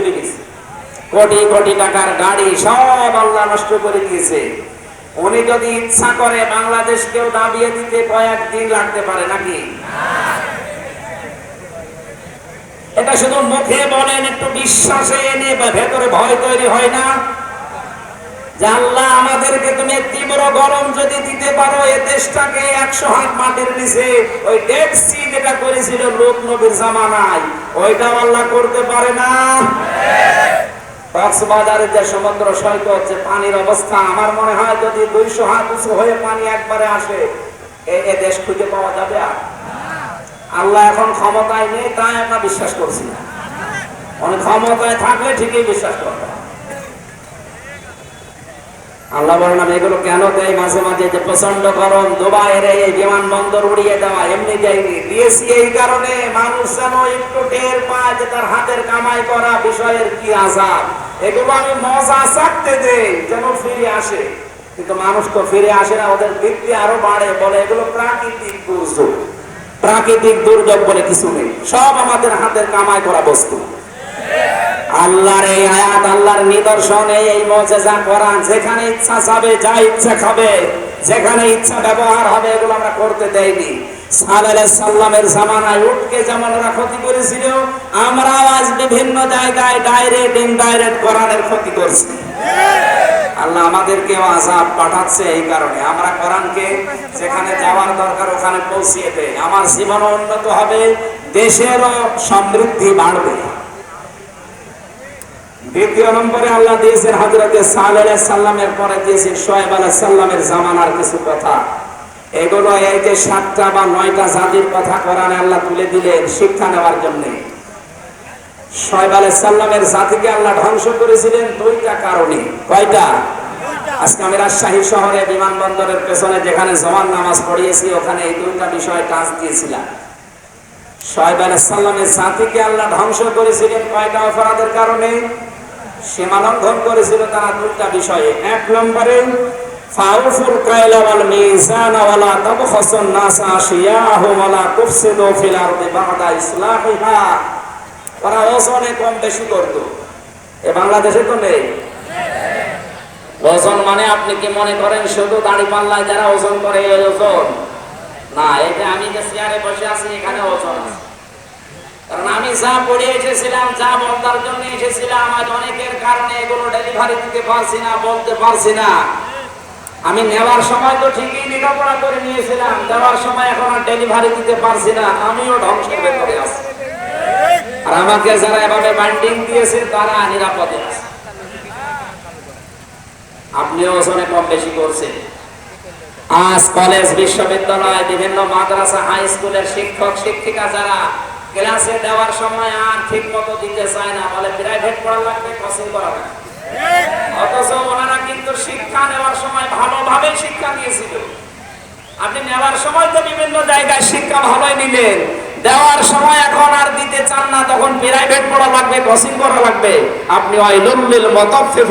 চলে গেছে কোটি কোটি টাকার গাড়ি সব আল্লাহ নষ্ট করে দিয়েছে। উনি যদি ইচ্ছা করে বাংলাদেশকেও দাবিয়ে দিতে কয়েকদিন লাগতে পারে নাকি? এটা শুধু মুখে বলেন, একটু বিশ্বাসে এনে ভেতরে ভয় তৈরি হয় না। আমাদেরকে তুমি তীব্র গরম যদি দিতে পারো, এ দেশটাকে একশো হাত মাটির নিচে ওই ডেড সি যেটা করেছিল লোক নবীর জামানায় ওইটাও আল্লাহ করতে পারে না। যে সৈকত পানির অবস্থা, আমার মনে হয় যদি দুইশো হয়ে পানি একবারে আসে, এ- দেশ খুঁজে পাওয়া যাবে আর? আল্লাহ এখন ক্ষমতায় নেই, তাই আমরা বিশ্বাস করছি ক্ষমতায় থাকলে ঠিকই বিশ্বাস করতাম আল্লাহ এগুলো কেন দেয় মাঝে মাঝে যে প্রচণ্ড গরম, দুবাইয়ের এই বিমানবন্দর উড়িয়ে দেওয়া এমনি দিয়েছি এই কারণে মানুষ যেন একটু টের পায় যে তার হাতের কামাই করা বিষয়ের কি এগুলো আমি মজা চাকতে দেই, যেন ফিরে আসে। কিন্তু মানুষ তো ফিরে আসে না, ওদের বৃত্তি আরও বাড়ে, বলে এগুলো প্রাকৃতিক দুর্যোগ। প্রাকৃতিক দুর্যোগ বলে কিছু নেই, সব আমাদের হাতের কামাই করা বস্তু। আল্লাহর এই আয়াত, আল্লাহর নিদর্শন এই মজেজা কোরআন যেখানে ইচ্ছা যাবে, যা ইচ্ছা খাবে, যেখানে ইচ্ছা ব্যবহার হবে, এগুলো আমরা করতে দেয়নি সাল্লামের জামানায় উঠকে যেমন ওরা ক্ষতি করেছিল, আমরাও আজ বিভিন্ন জায়গায় ডাইরেক্ট ইনডাইরেক্ট কোরআনের ক্ষতি করছি। আল্লাহ আমাদেরকে আজাব পাঠাচ্ছে এই কারণে। আমরা কোরআনকে যেখানে যাওয়ার দরকার, ওখানে পৌঁছিয়ে দেয় আমার জীবন উন্নত হবে, দেশেরও সমৃদ্ধি বাড়বে। দ্বিতীয় নম্বরে আল্লাহ দিয়েছেন সাল্লামের পরে দিয়েছেন সোহেব আলাহ সাল্লামের জামানার কিছু কথা। এগুলো সাতটা বা নয়টা জাতির কথা কোরআনে আল্লাহ তুলে দিলেন শিক্ষা নেওয়ার জন্য। সোহেব আলাহ সাল্লামের জাতিকে আল্লাহ ধ্বংস করেছিলেন দুইটা কারণে। কয়টা? আজকে আমি রাজশাহী শহরে বিমানবন্দরের পেছনে যেখানে জমান নামাজ পড়িয়েছি, ওখানে এই দুইটা বিষয় টাচ দিয়েছিলাম। সোহেব আলাহ সাল্লামের জাতিকে আল্লাহ ধ্বংস করেছিলেন কয়টা অপরাধের কারণে? সীমা লঙ্ঘন করেছিল তারা দুইটা বিষয়ে। এক নম্বরে কম বেশি এ বাংলাদেশে তো নেই। মানে আপনি কি মনে করেন শুধু দাড়ি পাল্লায় যারা ওজন করে ওজন? না, এটা আমি যে চেয়ারে বসে আছি এখানে ওজন আছে কারণ আমি যা পড়ে এসেছিলাম, যা বলার জন্য এসেছিলাম, আজ অনেকের কারণে এগুলো ডেলিভারি দিতে পারছি না, বলতে পারছি না। আমি নেওয়ার সময় তো ঠিকই লেখাপড়া করে নিয়েছিলাম, দেওয়ার সময় এখন আর ডেলিভারি দিতে পারছি না, আমিও ধ্বংসের ভেতরে আছি। আর আমাকে যারা এভাবে বাইন্ডিং দিয়েছে, তারা নিরাপদে আছে। আপনিও ওজনে কম বেশি করছেন। আজ কলেজ বিশ্ববিদ্যালয়, বিভিন্ন মাদ্রাসা হাই স্কুলের শিক্ষক, শিক্ষিকা যারা ক্লাসে দেওয়ার সময় আর ঠিক মতো দিতে চায় না। বলে প্রাইভেট পড়া লাগবে কোচিং করা লাগবে। অথচ ওনারা কিন্তু শিক্ষা নেওয়ার সময় ভালোভাবে শিক্ষা দিয়েছিল। আপনি নেওয়ার সময় তো বিভিন্ন জায়গায় শিক্ষা ভালোই নিলেন। দেওয়ার সময় এখন আর দিতে চান না, তখন প্রাইভেট পড়া লাগবে কোচিং করা লাগবে। আপনি ওই লুল্লিল মতফিফ